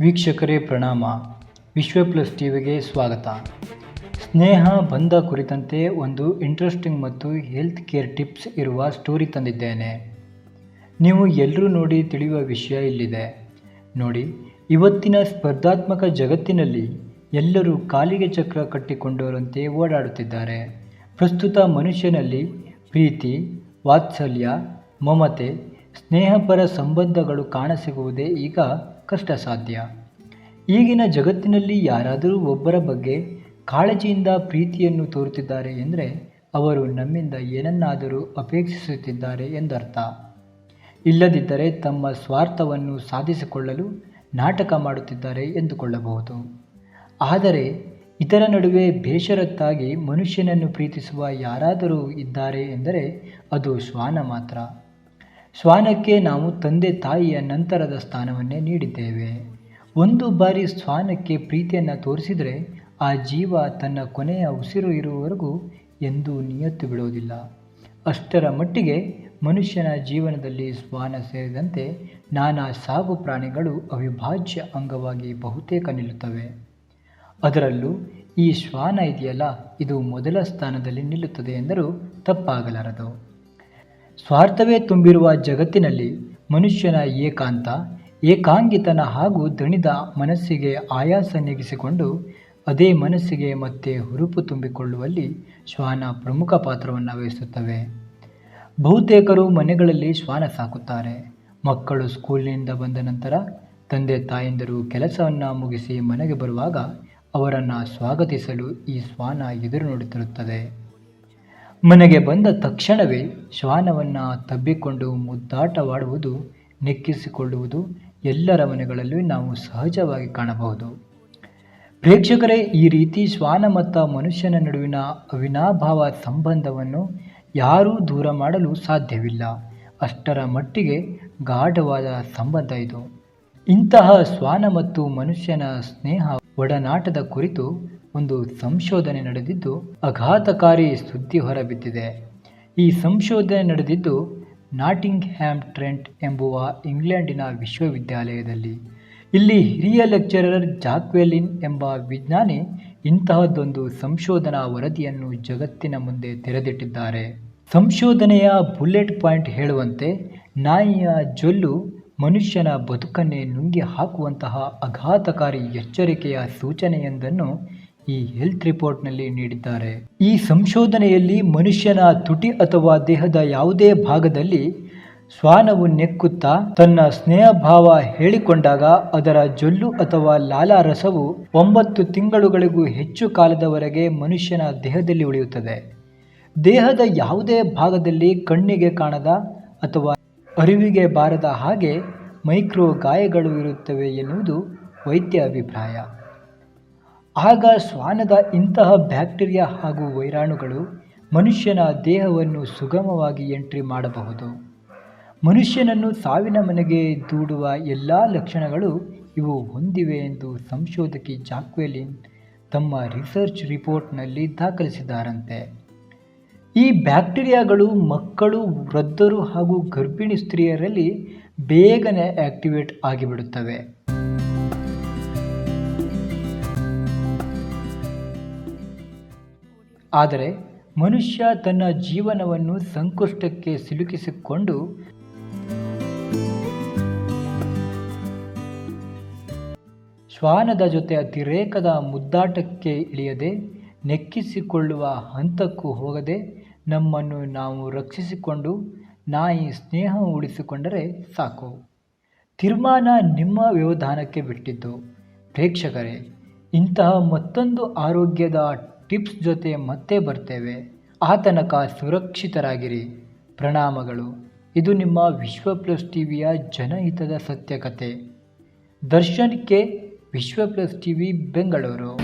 ವೀಕ್ಷಕರೇ ಪ್ರಣಾಮ. ವಿಶ್ವ ಪ್ಲಸ್ ಟಿವಿಗೆ ಸ್ವಾಗತ. ಸ್ನೇಹ, ಬಂಧ ಕುರಿತಂತೆ ಒಂದು ಇಂಟ್ರೆಸ್ಟಿಂಗ್ ಮತ್ತು ಹೆಲ್ತ್ ಕೇರ್ ಟಿಪ್ಸ್ ಇರುವ ಸ್ಟೋರಿ ತಂದಿದ್ದೇನೆ. ನೀವು ಎಲ್ಲರೂ ನೋಡಿ ತಿಳಿಯುವ ವಿಷಯ ಇಲ್ಲಿದೆ. ನೋಡಿ, ಇವತ್ತಿನ ಸ್ಪರ್ಧಾತ್ಮಕ ಜಗತ್ತಿನಲ್ಲಿ ಎಲ್ಲರೂ ಕಾಲಿಗೆ ಚಕ್ರ ಕಟ್ಟಿಕೊಂಡವರಂತೆ ಓಡಾಡುತ್ತಿದ್ದಾರೆ. ಪ್ರಸ್ತುತ ಮನುಷ್ಯನಲ್ಲಿ ಪ್ರೀತಿ, ವಾತ್ಸಲ್ಯ, ಮಮತೆ ಸ್ನೇಹಪರ ಸಂಬಂಧಗಳು ಕಾಣಸಿಗುವುದೇ ಈಗ ಕಷ್ಟ ಸಾಧ್ಯ ಈಗಿನ ಜಗತ್ತಿನಲ್ಲಿ ಯಾರಾದರೂ ಒಬ್ಬರ ಬಗ್ಗೆ ಕಾಳಜಿಯಿಂದ ಪ್ರೀತಿಯನ್ನು ತೋರುತ್ತಿದ್ದಾರೆ ಎಂದರೆ ಅವರು ನಮ್ಮಿಂದ ಏನನ್ನಾದರೂ ಅಪೇಕ್ಷಿಸುತ್ತಿದ್ದಾರೆ ಎಂದರ್ಥ. ಇಲ್ಲದಿದ್ದರೆ ತಮ್ಮ ಸ್ವಾರ್ಥವನ್ನು ಸಾಧಿಸಿಕೊಳ್ಳಲು ನಾಟಕ ಮಾಡುತ್ತಿದ್ದಾರೆ ಎಂದುಕೊಳ್ಳಬಹುದು. ಆದರೆ ಇದರ ನಡುವೆ ಬೇಷರತ್ತಾಗಿ ಮನುಷ್ಯನನ್ನು ಪ್ರೀತಿಸುವ ಯಾರಾದರೂ ಇದ್ದಾರೆ ಎಂದರೆ ಅದು ಶ್ವಾನ ಮಾತ್ರ. ಶ್ವಾನಕ್ಕೆ ನಾವು ತಂದೆ ತಾಯಿಯ ನಂತರದ ಸ್ಥಾನವನ್ನೇ ನೀಡಿದ್ದೇವೆ. ಒಂದು ಬಾರಿ ಶ್ವಾನಕ್ಕೆ ಪ್ರೀತಿಯನ್ನು ತೋರಿಸಿದರೆ ಆ ಜೀವ ತನ್ನ ಕೊನೆಯ ಉಸಿರು ಇರುವವರೆಗೂ ಎಂದೂ ನಿಯತ್ತು ಬಿಡೋದಿಲ್ಲ ಅಷ್ಟರ ಮಟ್ಟಿಗೆ ಮನುಷ್ಯನ ಜೀವನದಲ್ಲಿ ಶ್ವಾನ ಸೇರಿದಂತೆ ನಾನಾ ಸಾಗು ಪ್ರಾಣಿಗಳು ಅವಿಭಾಜ್ಯ ಅಂಗವಾಗಿ ಬಹುತೇಕ ನಿಲ್ಲುತ್ತವೆ. ಅದರಲ್ಲೂ ಈ ಶ್ವಾನ ಇದೆಯಲ್ಲ, ಇದು ಮೊದಲ ಸ್ಥಾನದಲ್ಲಿ ನಿಲ್ಲುತ್ತದೆ ಎಂದರೂ ತಪ್ಪಾಗಲಾರದು. ಸ್ವಾರ್ಥವೇ ತುಂಬಿರುವ ಜಗತ್ತಿನಲ್ಲಿ ಮನುಷ್ಯನ ಏಕಾಂತ, ಏಕಾಂಗಿತನ ಹಾಗೂ ದಣಿದ ಮನಸ್ಸಿಗೆ ಆಯಾಸ ನೀಗಿಸಿಕೊಂಡು ಅದೇ ಮನಸ್ಸಿಗೆ ಮತ್ತೆ ಹುರುಪು ತುಂಬಿಕೊಳ್ಳುವಲ್ಲಿ ಶ್ವಾನ ಪ್ರಮುಖ ಪಾತ್ರವನ್ನು ವಹಿಸುತ್ತವೆ. ಬಹುತೇಕರು ಮನೆಗಳಲ್ಲಿ ಶ್ವಾನ ಸಾಕುತ್ತಾರೆ. ಮಕ್ಕಳು ಸ್ಕೂಲಿನಿಂದ ಬಂದ ನಂತರ ತಂದೆ ತಾಯಂದಿರು ಕೆಲಸವನ್ನು ಮುಗಿಸಿ ಮನೆಗೆ ಬರುವಾಗ ಅವರನ್ನು ಸ್ವಾಗತಿಸಲು ಈ ಶ್ವಾನ ಎದುರು ನೋಡುತ್ತಿರುತ್ತದೆ. ಮನೆಗೆ ಬಂದ ತಕ್ಷಣವೇ ಶ್ವಾನವನ್ನು ತಬ್ಬಿಕೊಂಡು ಮುದ್ದಾಟವಾಡುವುದು, ನೆಕ್ಕಿಸಿಕೊಳ್ಳುವುದು ಎಲ್ಲರ ಮನೆಗಳಲ್ಲೂ ನಾವು ಸಹಜವಾಗಿ ಕಾಣಬಹುದು. ಪ್ರೇಕ್ಷಕರೇ, ಈ ರೀತಿ ಶ್ವಾನ ಮತ್ತು ಮನುಷ್ಯನ ನಡುವಿನ ಅವಿನಾಭಾವ ಸಂಬಂಧವನ್ನು ಯಾರೂ ದೂರ ಮಾಡಲು ಸಾಧ್ಯವಿಲ್ಲ. ಅಷ್ಟರ ಮಟ್ಟಿಗೆ ಗಾಢವಾದ ಸಂಬಂಧ ಇದು. ಇಂತಹ ಶ್ವಾನ ಮತ್ತು ಮನುಷ್ಯನ ಸ್ನೇಹ ಒಡನಾಟದ ಕುರಿತು ಒಂದು ಸಂಶೋಧನೆ ನಡೆದಿದ್ದು ಅಘಾತಕಾರಿ ಸುದ್ದಿ ಹೊರಬಿದ್ದಿದೆ. ಈ ಸಂಶೋಧನೆ ನಡೆದಿದ್ದು ನಾಟಿಂಗ್ ಹ್ಯಾಮ್ ಟ್ರೆಂಟ್ ಎಂಬುವ ಇಂಗ್ಲೆಂಡಿನ ವಿಶ್ವವಿದ್ಯಾಲಯದಲ್ಲಿ. ಇಲ್ಲಿ ಹಿರಿಯ ಲೆಕ್ಚರರ್ ಜಾಕ್ವೆಲಿನ್ ಎಂಬ ವಿಜ್ಞಾನಿ ಇಂತಹದ್ದೊಂದು ಸಂಶೋಧನಾ ವರದಿಯನ್ನು ಜಗತ್ತಿನ ಮುಂದೆ ತೆರೆದಿಟ್ಟಿದ್ದಾರೆ. ಸಂಶೋಧನೆಯ ಬುಲೆಟ್ ಪಾಯಿಂಟ್ ಹೇಳುವಂತೆ ನಾಯಿಯ ಜೊಲ್ಲು ಮನುಷ್ಯನ ಬದುಕನ್ನೇ ನುಂಗಿ ಹಾಕುವಂತಹ ಆಘಾತಕಾರಿ ಎಚ್ಚರಿಕೆಯ ಸೂಚನೆಯೊಂದನ್ನು ಈ ಹೆಲ್ತ್ ರಿಪೋರ್ಟ್ನಲ್ಲಿ ನೀಡಿದ್ದಾರೆ. ಈ ಸಂಶೋಧನೆಯಲ್ಲಿ ಮನುಷ್ಯನ ತುಟಿ ಅಥವಾ ದೇಹದ ಯಾವುದೇ ಭಾಗದಲ್ಲಿ ಶ್ವಾನವು ನೆಕ್ಕುತ್ತಾ ತನ್ನ ಸ್ನೇಹಭಾವ ಹೇಳಿಕೊಂಡಾಗ ಅದರ ಜೊಲ್ಲು ಅಥವಾ ಲಾಲಾರಸವು ಒಂಬತ್ತು ತಿಂಗಳುಗಳಿಗೂ ಹೆಚ್ಚು ಕಾಲದವರೆಗೆ ಮನುಷ್ಯನ ದೇಹದಲ್ಲಿ ಉಳಿಯುತ್ತದೆ. ದೇಹದ ಯಾವುದೇ ಭಾಗದಲ್ಲಿ ಕಣ್ಣಿಗೆ ಕಾಣದ ಅಥವಾ ಅರಿವಿಗೆ ಬಾರದ ಹಾಗೆ ಮೈಕ್ರೋ ಗಾಯಗಳು ಇರುತ್ತವೆ ಎನ್ನುವುದು ವೈದ್ಯ ಅಭಿಪ್ರಾಯ. ಆಗ ಶ್ವಾನದ ಇಂತಹ ಬ್ಯಾಕ್ಟೀರಿಯಾ ಹಾಗೂ ವೈರಾಣುಗಳು ಮನುಷ್ಯನ ದೇಹವನ್ನು ಸುಗಮವಾಗಿ ಎಂಟ್ರಿ ಮಾಡಬಹುದು. ಮನುಷ್ಯನನ್ನು ಸಾವಿನ ಮನೆಗೆ ದೂಡುವ ಎಲ್ಲ ಲಕ್ಷಣಗಳು ಇವು ಹೊಂದಿವೆ ಎಂದು ಸಂಶೋಧಕಿ ಜಾಕ್ವೆಲಿನ್ ತಮ್ಮ ರಿಸರ್ಚ್ ರಿಪೋರ್ಟ್ನಲ್ಲಿ ದಾಖಲಿಸಿದ್ದಾರಂತೆ ಈ ಬ್ಯಾಕ್ಟೀರಿಯಾಗಳು ಮಕ್ಕಳು, ವೃದ್ಧರು ಹಾಗೂ ಗರ್ಭಿಣಿ ಸ್ತ್ರೀಯರಲ್ಲಿ ಬೇಗನೆ ಆಕ್ಟಿವೇಟ್ ಆಗಿಬಿಡುತ್ತವೆ. ಆದರೆ ಮನುಷ್ಯ ತನ್ನ ಜೀವನವನ್ನು ಸಂಕಷ್ಟಕ್ಕೆ ಸಿಲುಕಿಸಿಕೊಂಡು ಶ್ವಾನದ ಜೊತೆ ಅತಿರೇಕದ ಮುದ್ದಾಟಕ್ಕೆ ಇಳಿಯದೆ, ನೆಕ್ಕಿಸಿಕೊಳ್ಳುವ ಹಂತಕ್ಕೂ ಹೋಗದೆ ನಮ್ಮನ್ನು ನಾವು ರಕ್ಷಿಸಿಕೊಂಡು ನಾಯಿ ಸ್ನೇಹ ಉಳಿಸಿಕೊಂಡರೆ ಸಾಕು. ತೀರ್ಮಾನ ನಿಮ್ಮ ವ್ಯವಧಾನಕ್ಕೆ ಬಿಟ್ಟಿದ್ದು ಪ್ರೇಕ್ಷಕರೇ, ಇಂತಹ ಮತ್ತೊಂದು ಆರೋಗ್ಯದ ಟಿಪ್ಸ್ ಜೊತೆ ಮತ್ತೆ ಬರ್ತೇವೆ. ಆ ತನಕ ಸುರಕ್ಷಿತರಾಗಿರಿ. ಪ್ರಣಾಮಗಳು. ಇದು ನಿಮ್ಮ ವಿಶ್ವ ಪ್ಲಸ್ ಟಿ ವಿಯ ಜನಹಿತದ ಸತ್ಯಕತೆ. Darshan K Vishwa plus T V Bengaluru.